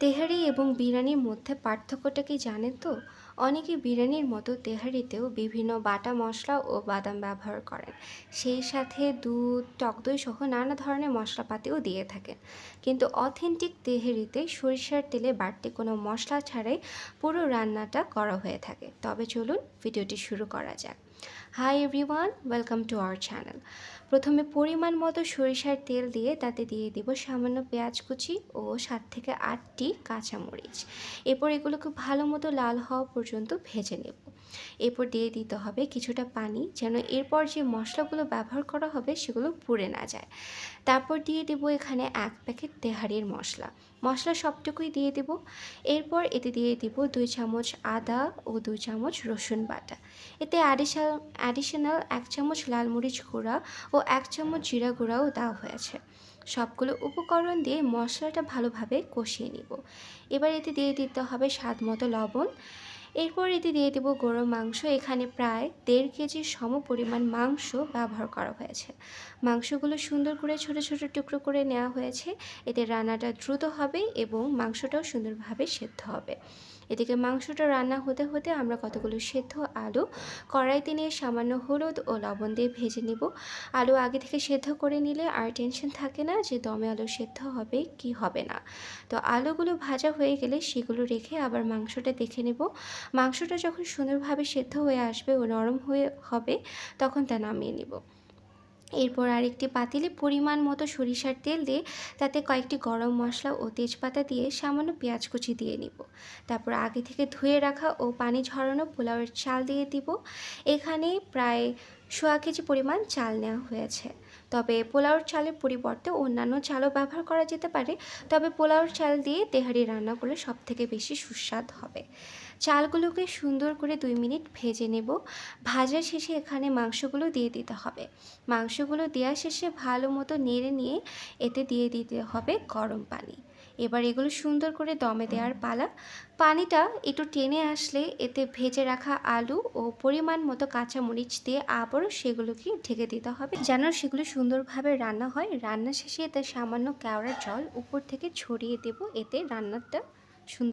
তেহারি এবং বিরিয়ানির মধ্যে পার্থক্যটা কি জানেন তো? অনেকে বিরিয়ানির মতো তেহারিতেও বিভিন্ন বাটা মশলা ও বাদাম ব্যবহার করেন। সেই সাথে দুধ, টক দই সহ নানা ধরনের মশলাপাতিও দিয়ে থাকেন। কিন্তু অথেন্টিক তেহারিতে সরিষার তেলে বাড়তি কোনো মশলা ছাড়াই পুরো রান্নাটা করা হয়ে থাকে। তবে চলুন ভিডিওটি শুরু করা যাক। Hi everyone welcome to our channel প্রথমে পরিমাণ মতো সরিষার তেল দিয়ে তাতে দিয়ে দিব সামান্য পেঁয়াজ কুচি ও সাত থেকে আটটি কাঁচামরিচ। এরপর এগুলোকে ভালো মতো লাল হওয়া পর্যন্ত ভেজে নেব। এরপর দিয়ে দিতে হবে কিছুটা পানি যেন এরপর যে মশলাগুলো ব্যবহার করা হবে সেগুলো পুড়ে না যায়। তারপর দিয়ে দেব এখানে এক প্যাকেট তেহারির মশলা। মশলা সবটুকুই দিয়ে দেব। এরপর এতে দিয়ে দিব দুই চামচ আদা ও দুই চামচ রসুন বাটা। এতে অ্যাডিশনাল অ্যাডিশনাল এক চামচ লাল মরিচ গুঁড়া ও এক চামচ জিরা গুঁড়াও দেওয়া হয়েছে। সবগুলো উপকরণ দিয়ে মশলাটা ভালোভাবে কষিয়ে নিব। এবার এতে দিয়ে দিতে হবে স্বাদ মতো লবণ। এরপর এতে দিয়ে দেবো গরুর মাংস। এখানে প্রায় দেড় কেজি সম পরিমাণ মাংস ব্যবহার করা হয়েছে। মাংসগুলো সুন্দর করে ছোট ছোট টুকরো করে নেওয়া হয়েছে। এতে রান্নাটা দ্রুত হবে এবং মাংসটাও সুন্দরভাবে সেদ্ধ হবে। এদিকে মাংসটা রান্না হতে হতে আমরা কতগুলো সেদ্ধ আলু, কড়াইতে নিয়ে সামান্য হলুদ ও লবণ দিয়ে ভেজে নিব। আলু আগে থেকে সেদ্ধ করে নিলে আর টেনশন থাকে না যে দমে আলু সেদ্ধ হবে কি হবে না। তো আলুগুলো ভাজা হয়ে গেলে সেগুলো রেখে আবার মাংসটা দেখে নেব। মাংসটা যখন সুন্দরভাবে সেদ্ধ হয়ে আসবে ও নরম হয়ে হবে, তখন তা নামিয়ে নিব। এরপর আরেকটি পাতিলে পরিমাণ মতো সরিষার তেল দিয়ে তাতে কয়েকটি গরম মশলা ও তেজপাতা দিয়ে সামান্য পেঁয়াজ কুচি দিয়ে নিব। তারপর আগে থেকে ধুয়ে রাখা ও পানি ঝরানো পোলাওয়ের চাল দিয়ে দিব। এখানে প্রায় সোয়া কেজি পরিমাণ চাল নেওয়া হয়েছে। তবে পোলাওর চালের পরিবর্তে অন্যান্য চালও ব্যবহার করা যেতে পারে, তবে পোলাওর চাল দিয়ে তেহারি রান্না করলে সব থেকে বেশি সুস্বাদ হবে। চালগুলোকে সুন্দর করে দুই মিনিট ভেজে নেব। ভাজা শেষে এখানে মাংসগুলো দিয়ে দিতে হবে। মাংসগুলো দেওয়া শেষে ভালো মতো নেড়ে নিয়ে এতে দিয়ে দিতে হবে গরম পানি। এবার এগুলো সুন্দর করে দমে দেওয়ার পালা। পানিটা একটু টেনে আসলে এতে ভেজে রাখা আলু ও পরিমাণ মতো কাঁচা মরিচ দিয়ে আবারও সেগুলোকে ঢেকে দিতে হবে। যেন সেগুলো সুন্দরভাবে রান্না হয়, রান্না শেষে এতে সামান্য কেওড়ার জল উপর থেকে ছড়িয়ে দেব। এতে রান্নাটা সুন্দর